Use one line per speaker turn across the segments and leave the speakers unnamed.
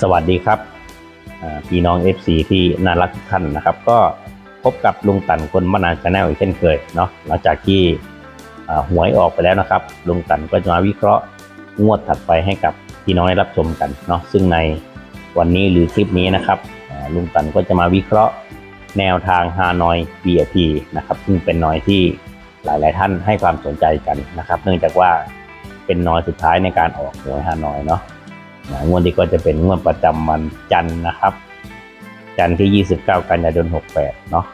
สวัสดีครับพี่น้อง FC ที่น่ารักทุกท่านนะครับ ก็พบกับลุงตันคนมานานชาแนลอีกเช่นเคยเนาะหลังจากที่หวยออกไปแล้วนะครับ ลุงตันก็จะมาวิเคราะห์งวดถัดไปให้กับพี่น้องได้รับชมกันเนาะซึ่งในวันนี้หรือคลิปนี้นะครับลุงตันก็จะมาวิเคราะห์แนวทางฮานอย VIP นะครับซึ่งเป็นนอยที่หลาย ๆ ท่านให้ความสนใจกันนะครับ เนื่องจากว่าเป็นนอยสุดท้ายในการออกหวยฮานอยเนาะ งวดนี้ก็จะเป็นงวดประจำวันจันทร์นะครับ จันทร์ที่ 29 กันยายน 68 เนาะ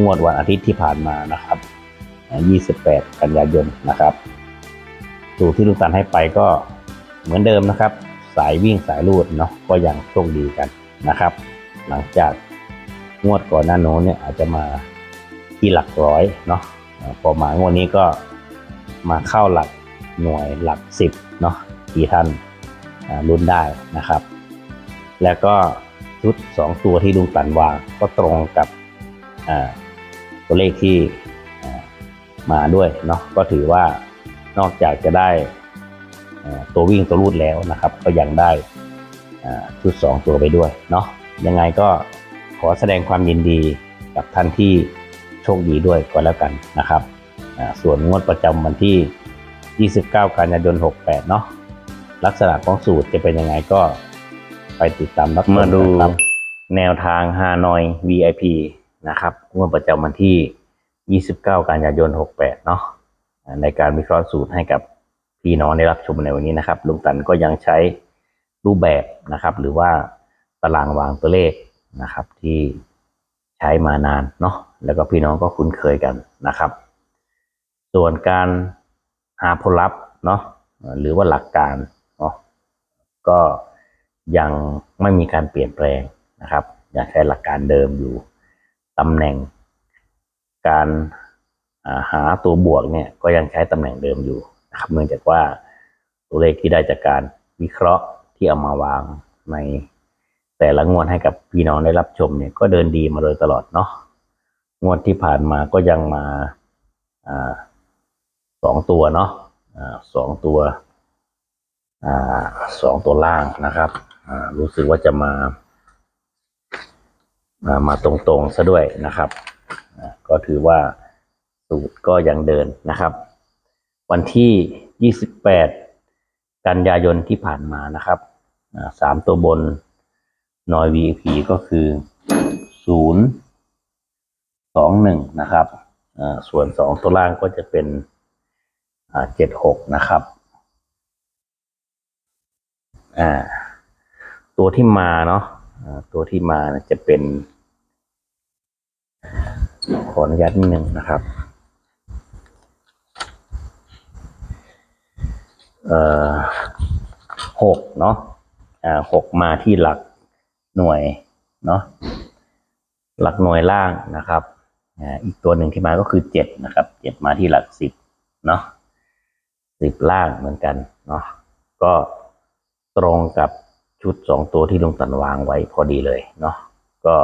งวดวันอาทิตย์ที่ผ่านมานะครับ 28 กันยายนนะครับสูตรที่ลุงตันให้ไปก็เหมือนเดิมนะครับ สายวิ่งสายรูดเนาะก็ยังโชคดีกันนะครับ หลังจากงวดก่อนหน้าโน้นเนี่ยอาจจะมาที่หลักร้อยเนาะพอมางวดนี้ก็มาเข้าหลักหน่วยหลักสิบเนาะที่ท่าน ลุ้นได้นะครับ แล้วก็ชุด 2 ตัวที่ลุงตันวางก็ตรงกับตัวเลขที่มาด้วยเนาะก็ถือว่านอกจากจะได้ตัววิ่งตัวรูดแล้วนะครับ ก็ยังได้ชุด 2 ตัวไปด้วยเนาะยังไงก็ขอแสดงความยินดีกับท่านที่โชคดีด้วยก็แล้วกันนะครับ ส่วนงวดประจำวันที่ 29 กันยายน 68 เนาะ ลักษณะของสูตรจะเป็นยังไงก็ไปติดตามรับช
มาดู
กันครับแนวทางฮานอย VIP นะครับงวดประจำวันที่ 29 กันยายน 68 เนาะในการวิเคราะห์สูตรให้กับพี่น้องได้รับชมในวันนี้นะครับ ลุงตันก็ยังใช้รูปแบบนะครับ หรือว่าตารางวางตัวเลขนะครับ ที่ใช้มานานเนาะแล้วก็พี่น้องก็คุ้นเคยกันนะครับ ส่วนการหาผลลัพธ์เนาะหรือว่าหลักการ ก็ยังไม่มีการเปลี่ยนแปลงนะครับยังใช้หลักการเดิมอยู่ตำแหน่ง การาหาตัวบวกเนี่ยก็ยังใช้ตำแหน่งเดิมอยู่นะครับเนื่องจากว่าตัวเลขที่ได้จากการวิเคราะห์ที่เอามาวางในแต่ละงวดให้กับพี่น้องได้รับชมเนี่ยก็เดินดีมาโดยตลอดเนาะงวดที่ผ่านมาก็ยังมาอสองตัวเนาะสองตัว สองตัวล่างนะครับรู้สึกว่าจะมาามาตรงๆซะด้วยนะครับ ก็ถือว่าสูตรก็ยังเดินนะครับ วันที่ 28 กันยายนที่ผ่านมานะครับสามตัวบนนอย VIP ก็คือ 0 2 1 นะครับส่วนสองตัวล่างก็จะเป็นอ่าเจ็ดหกนะครับ อ่า ตัวที่มาเนาะตัวที่มาจะเป็น ขออนุญาตนิดนึงนะครับเอ่อหกเนาะอ่าหกมาที่หลักหน่วยเนาะหลักหน่วยล่างนะครับอ่าอีกตัวหนึ่งที่มาก็คือเจ็ดนะครับเจ็ดมาที่หลักสิบเนาะสิบล่างเหมือนกันเนาะก็ ตรงกับชุดสองตัวที่ลุงตันวางไว้พอดีเลยเนาะก็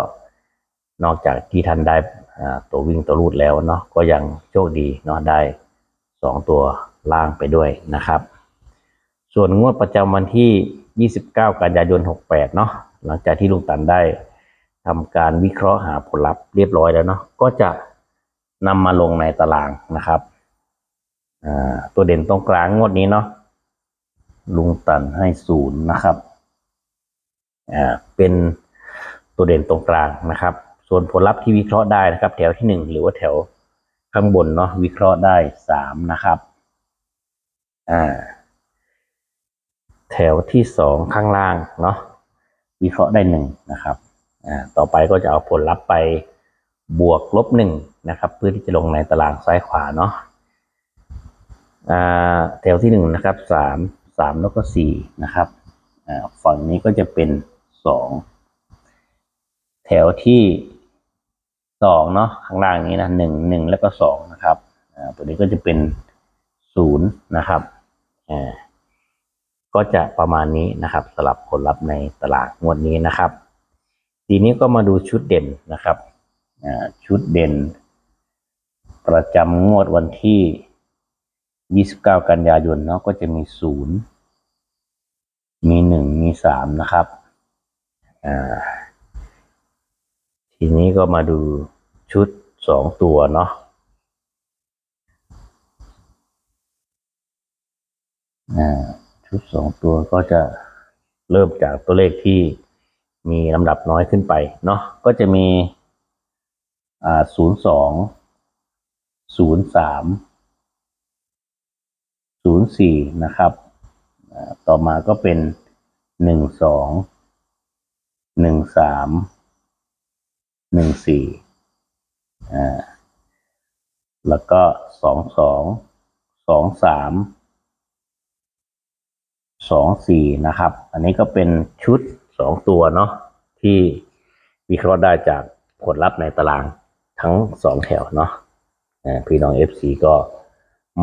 นอกจากที่ท่านได้ตัววิ่งตัวรูดแล้วเนาะก็ยังโชคดีเนาะได้สองตัวล่างไปด้วยนะครับ ส่วนงวดประจำวันที่ 29 กันยายน 68 เนาะหลังจากที่ลุงตันได้ทำการวิเคราะห์หาผลลัพธ์เรียบร้อยแล้วเนาะก็จะนำมาลงในตารางนะครับตัวเด่นตรงกลางงวดนี้เนาะ ลุงตันให้ศูนย์นะครับ อ่า เป็นตัวเด่นตรงกลางนะครับ ส่วนผลลัพธ์ที่วิเคราะห์ได้นะครับ แถวที่หนึ่งหรือว่าแถวข้างบนเนาะวิเคราะห์ได้สามนะครับ อ่า แถวที่สองข้างล่างเนาะวิเคราะห์ได้หนึ่งนะครับ อ่า ต่อไปก็จะเอาผลลัพธ์ไปบวกลบหนึ่งนะครับ เพื่อที่จะลงในตารางซ้ายขวาเนาะ อ่า แถวที่หนึ่งนะครับสาม สามแล้วก็สี่นะครับฝั่งนี้ก็จะเป็นสองแถวที่สองเนาะข้างล่างนี้นะหนึ่งหนึ่งแล้วก็สองนะครับตัวนี้ก็จะเป็นศูนย์นะครับก็จะประมาณนี้นะครับสลับผลลัพธ์ในตลาดงวดนี้นะครับ ทีนี้ก็มาดูชุดเด่นนะครับชุดเด่น ประจำงวดวันที่ 29กันยายนเนาะก็จะมี0มี1มี3นะครับ อ่า ทีนี้ก็มาดูชุด2ตัวเนาะชุด2ตัวก็จะเริ่มจากตัวเลขที่มีลำดับน้อยขึ้นไปเนาะก็จะมีอ่าศูนย์สามศูนย์สี่ 04 นะครับ ต่อมาก็เป็นหนึ่งสองหนึ่งสาแล้วก็สองสองสองสามสองสี่นะครับ อันนี้ก็เป็นชุดสองตัวเนาะที่วิเคราะห์ได้จากผลลัพธ์ในตารางทั้งสองแถวเนาะพี่น้อง FC ก็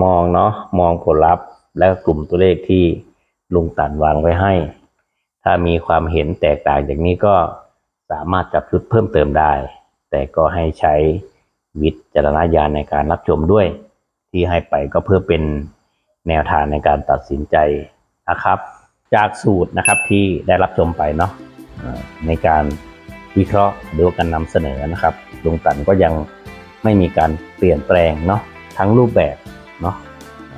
มองเนาะมองผลลัพธ์ และกลุ่มตัวเลขที่ลุงตันวางไว้ให้ ถ้ามีความเห็นแตกต่างจากนี้ก็สามารถจับชุดเพิ่มเติมได้ แต่ก็ให้ใช้วิจารณญาณในการรับชมด้วย ที่ให้ไปก็เพื่อเป็นแนวทางในการตัดสินใจนะครับ จากสูตรนะครับที่ได้รับชมไปเนาะในการวิเคราะห์หรือว่าการนำเสนอนะครับลุงตันก็ยังไม่มีการเปลี่ยนแปลงเนาะทั้งรูปแบบ เนาะ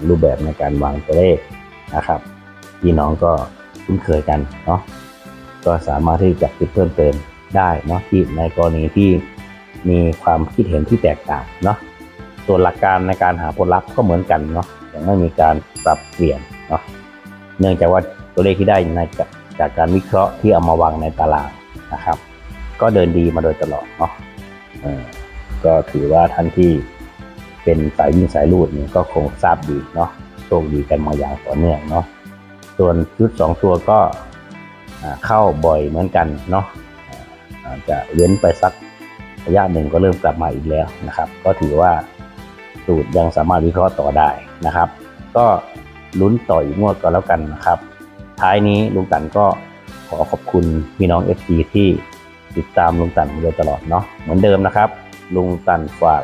รูปแบบในการวางตัวเลขนะครับพี่น้องก็คุ้นเคยกันเนาะก็สามารถที่จะคิดเพิ่มเติมได้เนาะที่ในกรณีที่มีความคิดเห็นที่แตกต่างเนาะส่วนหลักการในการหาผลลัพธ์ก็เหมือนกันเนาะยังไม่มีการปรับเปลี่ยนเนาะเนื่องจากว่าตัวเลขที่ได้ในจากจากการวิเคราะห์ที่เอามาวางในตารางนะครับ ก็เดินดีมาโดยตลอดเนาะก็ถือว่าท่านที่ เป็นสายวิ่งสายลูดเนี่ยก็คงทราบดีเนาะโชคดีกันมาอย่างต่อเนื่องเนาะส่วนชุดสองตัวก็เข้าบ่อยเหมือนกันเนาะอาจจะเว้นไปสักระยะหนึ่งก็เริ่มกลับมาอีกแล้วนะครับ ก็ถือว่าสูตรยังสามารถวิเคราะห์ต่อได้นะครับ ก็ลุ้นต่ออีกงวดก็แล้วกันนะครับ ท้ายนี้ลุงตันก็ขอขอบคุณพี่น้อง f อที่ติดตามลุงตันมาโดยตลอดเนาะเหมือนเดิมนะครับ ลุงตันฝาก